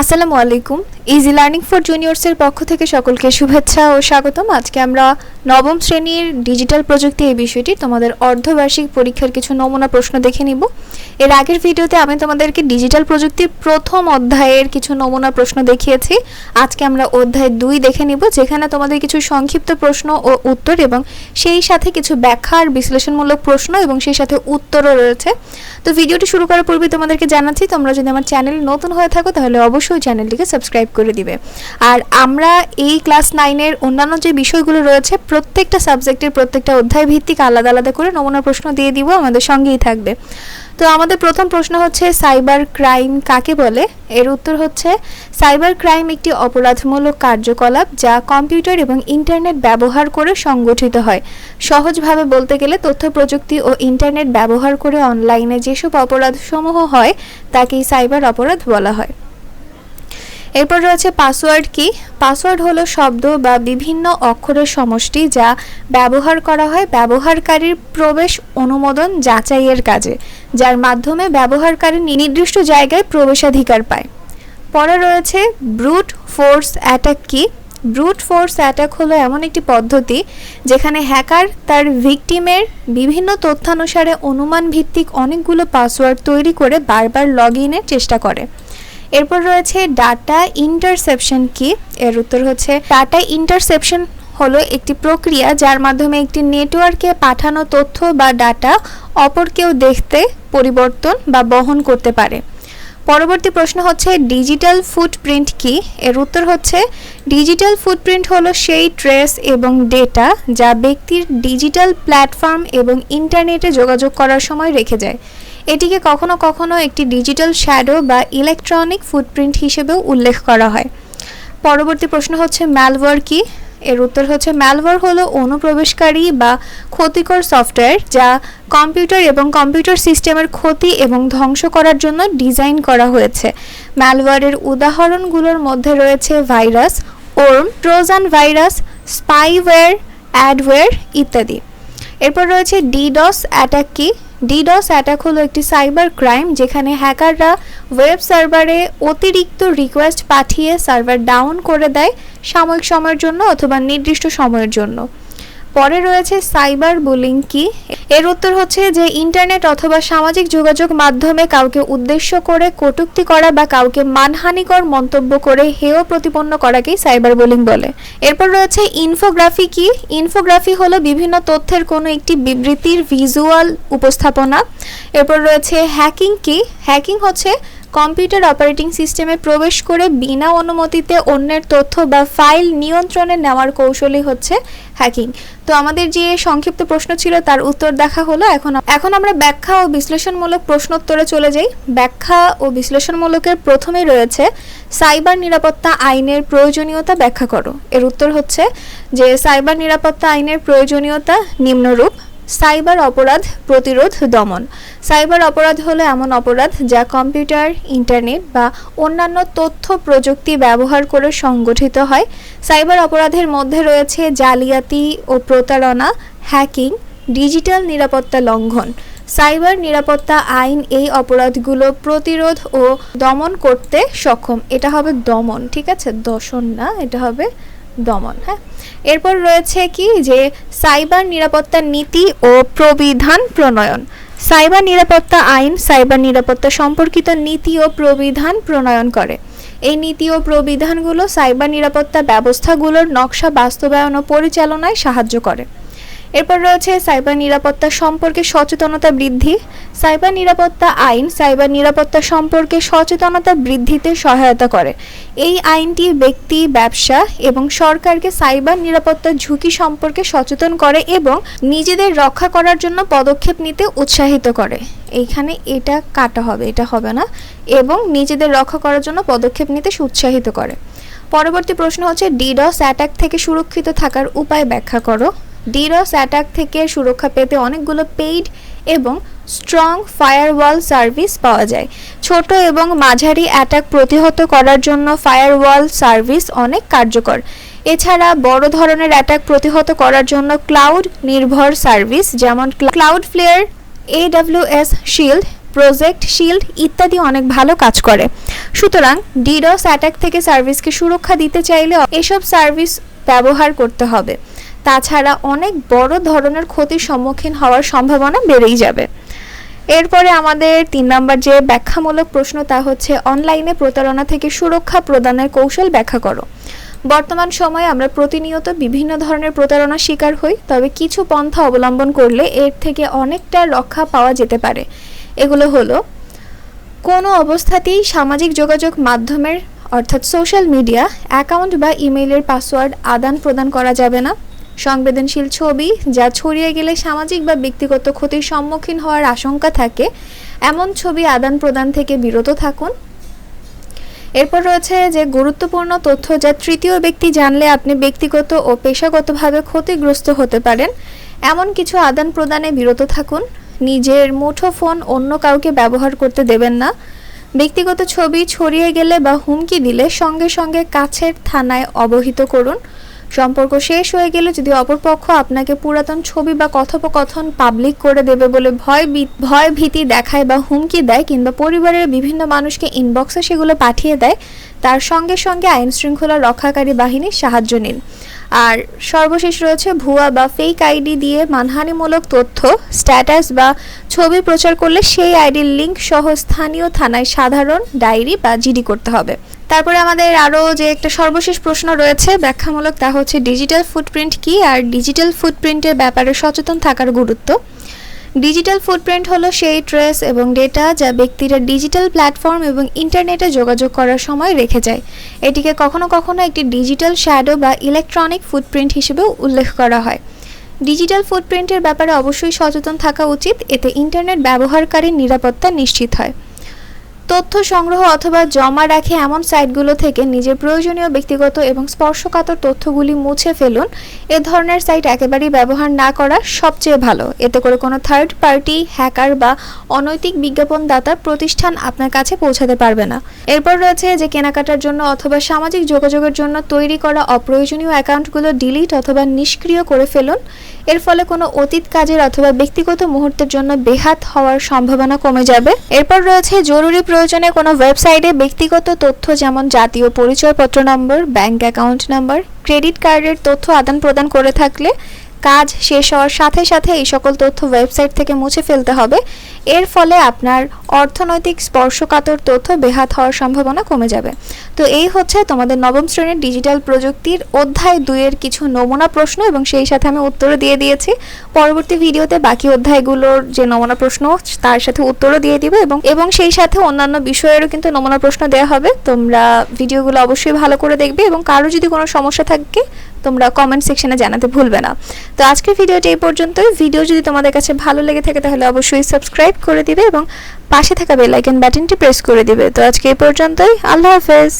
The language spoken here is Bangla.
আসসালামু আলাইকুম। ইজি লার্নিং ফর জুনিয়র্সের পক্ষ থেকে সকলকে শুভেচ্ছা ও স্বাগতম। আজকে আমরা নবম শ্রেণির ডিজিটাল প্রযুক্তি এই বিষয়টি তোমাদের অর্ধবার্ষিক পরীক্ষার কিছু নমুনা প্রশ্ন দেখে নিব। এর আগের ভিডিওতে আমি তোমাদেরকে ডিজিটাল প্রযুক্তির প্রথম অধ্যায়ের কিছু নমুনা প্রশ্ন দেখিয়েছি। আজকে আমরা অধ্যায় দুই দেখে নিব, যেখানে তোমাদের কিছু সংক্ষিপ্ত প্রশ্ন ও উত্তর এবং সেই সাথে কিছু ব্যাখ্যার বিশ্লেষণমূলক প্রশ্ন এবং সেই সাথে উত্তরও রয়েছে। তো ভিডিওটি শুরু করার পূর্বে তোমাদেরকে জানাচ্ছি, তোমরা যদি আমার চ্যানেল নতুন হয়ে থাকো তাহলে অবশ্যই চ্যানেলটিকে সাবস্ক্রাইব করে দিবে। আর আমরা এই ক্লাস নাইনের অন্যান্য যে বিষয়গুলো রয়েছে প্রত্যেকটা সাবজেক্টের প্রত্যেকটা অধ্যায় ভিত্তিক আলাদা আলাদা করে নমুনা প্রশ্ন দিয়ে দিব, আমাদের সঙ্গেই থাকবে। তো আমাদের প্রথম প্রশ্ন হচ্ছে, সাইবার ক্রাইম কাকে বলে? এর উত্তর হচ্ছে, সাইবার ক্রাইম একটি অপরাধমূলক কার্যকলাপ যা কম্পিউটার এবং ইন্টারনেট ব্যবহার করে সংগঠিত হয়। সহজভাবে বলতে গেলে, তথ্য প্রযুক্তি ও ইন্টারনেট ব্যবহার করে অনলাইনে যেসব অপরাধসমূহ হয়, তাকেই সাইবার অপরাধ বলা হয়। এরপর রয়েছে পাসওয়ার্ড কি? পাসওয়ার্ড হলো শব্দ বা বিভিন্ন অক্ষরের সমষ্টি যা ব্যবহার করা হয় ব্যবহারকারীর প্রবেশ অনুমোদন যাচাইয়ের কাজে, যার মাধ্যমে ব্যবহারকারী নির্দিষ্ট জায়গায় প্রবেশাধিকার পায়। পরে রয়েছে ব্রুট ফোর্স অ্যাটাক কি? ব্রুট ফোর্স অ্যাটাক হলো এমন একটি পদ্ধতি যেখানে হ্যাকার তার ভিকটিমের বিভিন্ন তথ্যানুসারে অনুমান ভিত্তিক অনেকগুলো পাসওয়ার্ড তৈরি করে বারবার লগ ইনের চেষ্টা করে। এরপর রয়েছে ডাটা ইন্টারসেপশন কি? এর উত্তর হচ্ছে, ডাটা ইন্টারসেপশন হলো একটি প্রক্রিয়া যার মাধ্যমে একটি নেটওয়ার্কে পাঠানো তথ্য বা ডাটা অপর কেউ দেখতে, পরিবর্তন বা বহন করতে পারে। পরবর্তী প্রশ্ন হচ্ছে, ডিজিটাল ফুটপ্রিন্ট কি? এর উত্তর হচ্ছে, ডিজিটাল ফুটপ্রিন্ট হলো সেই ট্রেস এবং ডেটা যা ব্যক্তির ডিজিটাল প্ল্যাটফর্ম এবং ইন্টারনেটে যোগাযোগ করার সময় রেখে যায়। এটিকে কখনো কখনো একটি ডিজিটাল শ্যাডো বা ইলেকট্রনিক ফুটপ্রিন্ট হিসেবেও উল্লেখ করা হয়। পরবর্তী প্রশ্ন হচ্ছে ম্যালওয়ার কি? এর উত্তর হচ্ছে ম্যালওয়ার হলো অনুপ্রবেশকারী বা ক্ষতিকর সফটওয়্যার যা কম্পিউটার এবং কম্পিউটার সিস্টেমের ক্ষতি এবং ধ্বংস করার জন্য ডিজাইন করা হয়েছে। ম্যালওয়ারের উদাহরণগুলোর মধ্যে রয়েছে virus, worm, Trojan virus, spyware, adware ইত্যাদি। এরপর রয়েছে, ডিডস অ্যাটাক কি? ডিডস অ্যাটাক হলো একটি সাইবার ক্রাইম যেখানে হ্যাকাররা ওয়েব সার্ভারে অতিরিক্ত রিকোয়েস্ট পাঠিয়ে সার্ভার ডাউন করে দেয় সাময়িক সময়ের জন্য অথবা নির্দিষ্ট সময়ের জন্য। পরে রয়েছে সাইবার বুলিং কি? এর উত্তর হচ্ছে যে ইন্টারনেট অথবা সামাজিক যোগাযোগ মাধ্যমে কাউকে উদ্দেশ্য করে কটূক্তি করা বা কাউকে মানহানিকর মন্তব্য করে হেয় প্রতিপন্ন করাকেই সাইবার বুলিং বলে। এরপর রয়েছে ইনফোগ্রাফি কি? ইনফোগ্রাফি হলো বিভিন্ন তথ্যের কোনো একটি বিবৃতির ভিজুয়াল উপস্থাপনা। এরপর রয়েছে হ্যাকিং কি? হ্যাকিং হচ্ছে কম্পিউটার অপারেটিং সিস্টেমে প্রবেশ করে বিনা অনুমতিতে অন্যের তথ্য বা ফাইল নিয়ন্ত্রণে নেওয়ার কৌশলই হচ্ছে হ্যাকিং তো আমাদের যে সংক্ষিপ্ত প্রশ্ন ছিল, তার উত্তর দেখা হলো। এখন এখন আমরা ব্যাখ্যা ও বিশ্লেষণমূলক প্রশ্নোত্তরে চলে যাই। ব্যাখ্যা ও বিশ্লেষণমূলকের প্রথমেই রয়েছে, সাইবার নিরাপত্তা আইনের প্রয়োজনীয়তা ব্যাখ্যা করো। এর উত্তর হচ্ছে যে, সাইবার নিরাপত্তা আইনের প্রয়োজনীয়তা নিম্নরূপ। সাইবার অপরাধ প্রতিরোধ দমন। সাইবার অপরাধ হলো এমন অপরাধ যা কম্পিউটার, ইন্টারনেট বা অন্যান্য তথ্য প্রযুক্তি ব্যবহার করে সংগঠিত হয়। সাইবার অপরাধের মধ্যে রয়েছে জালিয়াতি ও প্রতারণা, হ্যাকিং, ডিজিটাল নিরাপত্তা লঙ্ঘন। সাইবার নিরাপত্তা আইন এই অপরাধগুলো প্রতিরোধ ও দমন করতে সক্ষম। এটা হবে দমন, ঠিক আছে? দশন না, এটা হবে দমন হ্যাঁ? এরপর রয়েছে কি? যে সাইবার নিরাপত্তা নীতি ও প্রবিধান প্রণয়ন। সাইবার নিরাপত্তা আইন সাইবার নিরাপত্তা সম্পর্কিত নীতি ও প্রবিধান প্রণয়ন করে। এই নীতি ও প্রবিধানগুলো সাইবার নিরাপত্তা ব্যবস্থাগুলোর নকশা বাস্তবায়ন ও পরিচালনায় সাহায্য করে। এরপর রয়েছে সাইবার নিরাপত্তা সম্পর্কে সচেতনতা বৃদ্ধি। সাইবার নিরাপত্তা আইন সাইবার নিরাপত্তা সম্পর্কে সচেতনতা বৃদ্ধিতে সহায়তা করে। এই আইনটি ব্যক্তি, ব্যবসা এবং সরকারকে সাইবার নিরাপত্তা ঝুঁকি সম্পর্কে সচেতন করে এবং নিজেদের রক্ষা করার জন্য পদক্ষেপ নিতে উৎসাহিত করে। এইখানে এটা কাটা হবে, এটা হবে না। এবং নিজেদের রক্ষা করার জন্য পদক্ষেপ নিতে উৎসাহিত করে। পরবর্তী প্রশ্ন হচ্ছে, ডিডস অ্যাটাক থেকে সুরক্ষিত থাকার উপায় ব্যাখ্যা করো। ডিডস অ্যাটাক থেকে সুরক্ষা পেতে অনেকগুলো পেইড এবং স্ট্রং ফায়ারওয়াল সার্ভিস পাওয়া যায়। ছোট এবং মাঝারি অ্যাটাক প্রতিহত করার জন্য ফায়ারওয়াল সার্ভিস অনেক কার্যকর। এছাড়া বড় ধরনের অ্যাটাক প্রতিহত করার জন্য ক্লাউড নির্ভর সার্ভিস যেমন Cloudflare AWS Shield Project Shield ইত্যাদি অনেক ভালো কাজ করে। সুতরাং ডিডস অ্যাটাক থেকে সার্ভিসকে সুরক্ষা দিতে চাইলে এসব সার্ভিস ব্যবহার করতে হবে। তাছাড়া অনেক বড় ধরনের ক্ষতির সম্মুখীন হওয়ার সম্ভাবনা বেড়েই যাবে। এরপরে আমাদের তিন নম্বর যে ব্যাখ্যামূলক প্রশ্ন তা হচ্ছে, অনলাইনে প্রতারণা থেকে সুরক্ষা প্রদানের কৌশল ব্যাখ্যা করো। বর্তমান সময়ে আমরা প্রতিনিয়ত বিভিন্ন ধরনের প্রতারণার শিকার হই, তবে কিছু পন্থা অবলম্বন করলে এর থেকে অনেকটা রক্ষা পাওয়া যেতে পারে। এগুলো হলো, কোনো অবস্থাতেই সামাজিক যোগাযোগ মাধ্যমের, অর্থাৎ সোশ্যাল মিডিয়া অ্যাকাউন্ট বা ইমেইলের পাসওয়ার্ড আদান প্রদান করা যাবে না। সংবেদনশীল ছবি যা ছড়িয়ে গেলে সামাজিক বা ব্যক্তিগত ক্ষতির সম্মুখীন হওয়ার আশঙ্কা থাকে, এমন ছবি আদান প্রদান থেকে বিরত থাকুন। এরপর রয়েছে যে গুরুত্বপূর্ণ তথ্য যা তৃতীয় ব্যক্তি জানলে আপনি ব্যক্তিগত ও পেশাগতভাবে ক্ষতিগ্রস্ত হতে পারেন। এমন কিছু আদান প্রদানে বিরত থাকুন। নিজের মুঠো ফোন অন্য কাউকে ব্যবহার করতে দেবেন না। ব্যক্তিগত ছবি ছড়িয়ে গেলে বা হুমকি দিলে সঙ্গে সঙ্গে কাছের থানায় অবহিত করুন। সম্পর্ক শেষ হয়ে গেলে যদি অপরপক্ষ আপনাকে পুরাতন ছবি বা কথোপকথন পাবলিক করে দেবে বলে ভয় ভয় ভীতি দেখায় বা হুমকি দেয় কিংবা পরিবারের বিভিন্ন মানুষকে ইনবক্সে সেগুলো পাঠিয়ে দেয়, তার সঙ্গে সঙ্গে আইন শৃঙ্খলা রক্ষাকারী বাহিনীর সাহায্য নিন। আর সর্বশেষ রয়েছে ভুয়া বা ফেক আইডি দিয়ে মানহানিমূলক তথ্য স্ট্যাটাস বা ছবি প্রচার করলে সেই আইডির লিঙ্ক সহ স্থানীয় থানায় সাধারণ ডায়েরি বা জিডি করতে হবে। তারপরে আমাদের আরও যে একটা সর্বশেষ প্রশ্ন রয়েছে ব্যাখ্যামূলক, তা হচ্ছে ডিজিটাল ফুটপ্রিন্ট কি আর ডিজিটাল ফুটপ্রিন্টের ব্যাপারে সচেতন থাকার গুরুত্ব? ডিজিটাল ফুটপ্রিন্ট হলো সেই ট্রেস এবং ডেটা যা ব্যক্তিরা ডিজিটাল প্ল্যাটফর্ম এবং ইন্টারনেটে যোগাযোগ করার সময় রেখে যায়। এটিকে কখনো কখনো একটি ডিজিটাল শ্যাডো বা ইলেকট্রনিক ফুটপ্রিন্ট হিসেবেও উল্লেখ করা হয়। ডিজিটাল ফুটপ্রিন্টের ব্যাপারে অবশ্যই সচেতন থাকা উচিত, এতে ইন্টারনেট ব্যবহারকারীর নিরাপত্তা নিশ্চিত হয়। তথ্য সংগ্রহ অথবা জমা রাখে এমন সাইটগুলো থেকে নিজের প্রয়োজনীয় ব্যক্তিগত এবং স্পর্শকাতর তথ্যগুলি মুছে ফেলুন। এ ধরনের সাইট একেবারেই ব্যবহার না করা সবচেয়ে ভালো। এতে করে কোনো থার্ড পার্টি হ্যাকার বা অনৈতিক বিজ্ঞাপনদাতা প্রতিষ্ঠান আপনার কাছে পৌঁছাতে পারবে না। এরপর রয়েছে যে কেনাকাটার জন্য অথবা সামাজিক যোগাযোগের জন্য তৈরি করা অপ্রয়োজনীয় অ্যাকাউন্টগুলো ডিলিট অথবা নিষ্ক্রিয় করে ফেলুন। এর ফলে কোনো অতীত কাজের অথবা ব্যক্তিগত মুহূর্তের জন্য বেহাত হওয়ার সম্ভাবনা কমে যাবে। এরপর রয়েছে জরুরি প্রয়োজনে কোনো ওয়েবসাইটে ব্যক্তিগত তথ্য যেমন জাতীয় পরিচয়পত্র number bank account number credit কার্ডের তথ্য আদান প্রদান করে থাকলে কাজ শেষ হওয়ার সাথে সাথে এই সকল তথ্য ওয়েবসাইট থেকে মুছে ফেলতে হবে। এর ফলে আপনার অর্থনৈতিক স্পর্শকাতর তথ্য বেহাত হওয়ার সম্ভাবনা কমে যাবে। তো এই হচ্ছে তোমাদের নবম শ্রেণির ডিজিটাল প্রযুক্তির অধ্যায় দুইয়ের কিছু নমুনা প্রশ্ন এবং সেই সাথে আমি উত্তরও দিয়ে দিয়েছি। পরবর্তী ভিডিওতে বাকি অধ্যায়গুলোর যে নমুনা প্রশ্ন, তার সাথে উত্তরও দিয়ে দিব এবং এবং সেই সাথে অন্যান্য বিষয়েরও কিন্তু নমুনা প্রশ্ন দেওয়া হবে। তোমরা ভিডিওগুলো অবশ্যই ভালো করে দেখবে এবং কারও যদি কোনো সমস্যা থাকে তোমরা কমেন্ট সেকশনে জানাতে ভুলবে না। তো আজকের ভিডিওটি এই পর্যন্তই। ভিডিও যদি তোমাদের কাছে ভালো লেগে থাকে তাহলে অবশ্যই সাবস্ক্রাইব করে দিবে এবং পাশে থাকা বেল আইকন বাটনটি প্রেস করে দিবে। তো আজকে এই পর্যন্তই। আল্লাহ হাফেজ।